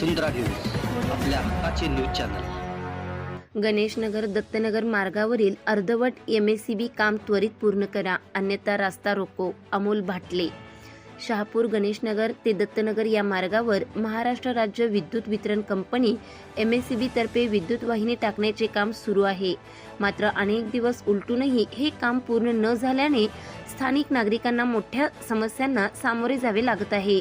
वसुंधरा news आपल्या हक्काचे news channel. Ganeshnagar Dattanagar मार्गावरील अर्धवट एम एस सी बी काम त्वरित पूर्ण करा अन्यथा रास्ता रोको अमोल भाटले. शहापूर गणेशनगर ते दत्तनगर या मार्गावर महाराष्ट्र राज्य विद्युत वितरण company M S C B तर्फे विद्युत वाहिनी टाकण्याचे काम सुरू आहे. मात्र अनेक दिवस उलटूनही हे काम पूर्ण न झाल्याने स्थानिक नागरिकांना मोठ्या समस्यांना सामोरे जावे लागत आहे.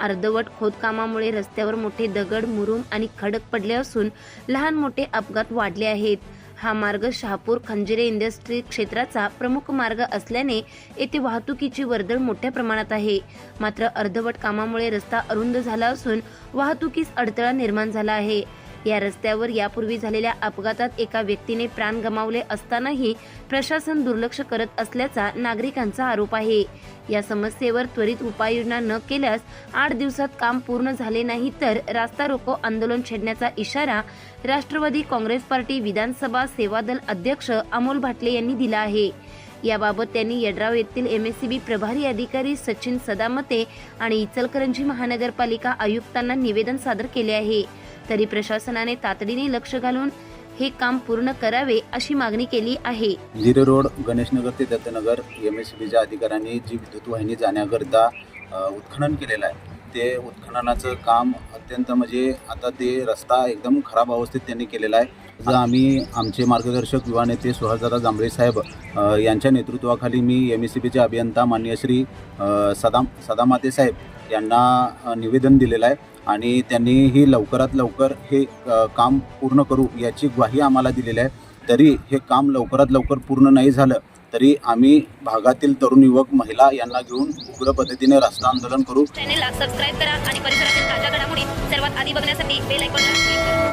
अर्धवट खोदकामामुळे रस्त्यावर मोठे दगड मुरुम आणि खडक पडले असून लहान मोठे अपघात वाढले आहेत. हा मार्ग शहापूर खंजिरे इंडस्ट्री क्षेत्राचा प्रमुख मार्ग असल्याने येथे वाहतुकीची वर्दळ मोठ्या प्रमाणात आहे. मात्र अर्धवट कामामुळे रस्ता अरुंद झाला असून वाहतुकीस अडथळा निर्माण झाला आहे. या रस्त्यावर यापूर्वी झालेल्या अपघातात एका व्यक्तीने प्राण गमावले असतानाही प्रशासन दुर्लक्ष करत असल्याचा नागरिकांचा आरोप आहे. या समस्येवर त्वरित उपाययोजना न केल्यास आठ दिवसात काम पूर्ण झाले नाही तर रास्ता रोको आंदोलन छेडण्याचा इशारा राष्ट्रवादी काँग्रेस पार्टी विधानसभा सेवा दल अध्यक्ष अमोल भाटले यांनी दिला आहे. याबाबत त्यांनी यड्राव येथील एम एस सी बी प्रभारी अधिकारी सचिन सदामते आणि इचलकरंजी महानगरपालिका आयुक्तांना निवेदन सादर केले आहे. तरी प्रशासनाने तातडीने लक्ष घालून हे काम पूर्ण करावे अशी मागणी केली आहे. झिरो रोड गणेशनगर ते दत्तनगर एम एस बीच्या अधिकाऱ्यांनी जी विद्युत वाहिनी जाण्याकरिता उत्खनन केलेलं आहे ते उत्खननाचं काम अत्यंत म्हणजे आता ते रस्ता एकदम खराब अवस्थेत त्यांनी केलेला आहे. जर आम्ही आमचे मार्गदर्शक युवा नेते सुहासदादा जांभळे साहेब यांच्या नेतृत्वाखाली मी एम एस सी बीचे अभियंता मान्य श्री सदाम सदामाते साहेब यांना निवेदन दिलेलं आहे आणि त्यांनी ही लवकरात लवकर हे काम पूर्ण करू याची ग्वाही आम्हाला दिलेली आहे. तरी हे काम लवकरात लवकर पूर्ण नाही झालं तरी आम्ही भागातील तरुण युवक महिला यांना घेऊन उग्र पद्धतीने रस्ता आंदोलन करू. चॅनेलला सबस्क्राईब करा आणि परिसरातील ताज्या घडामोडी सर्वात आधी बघण्यासाठी बेल आयकॉन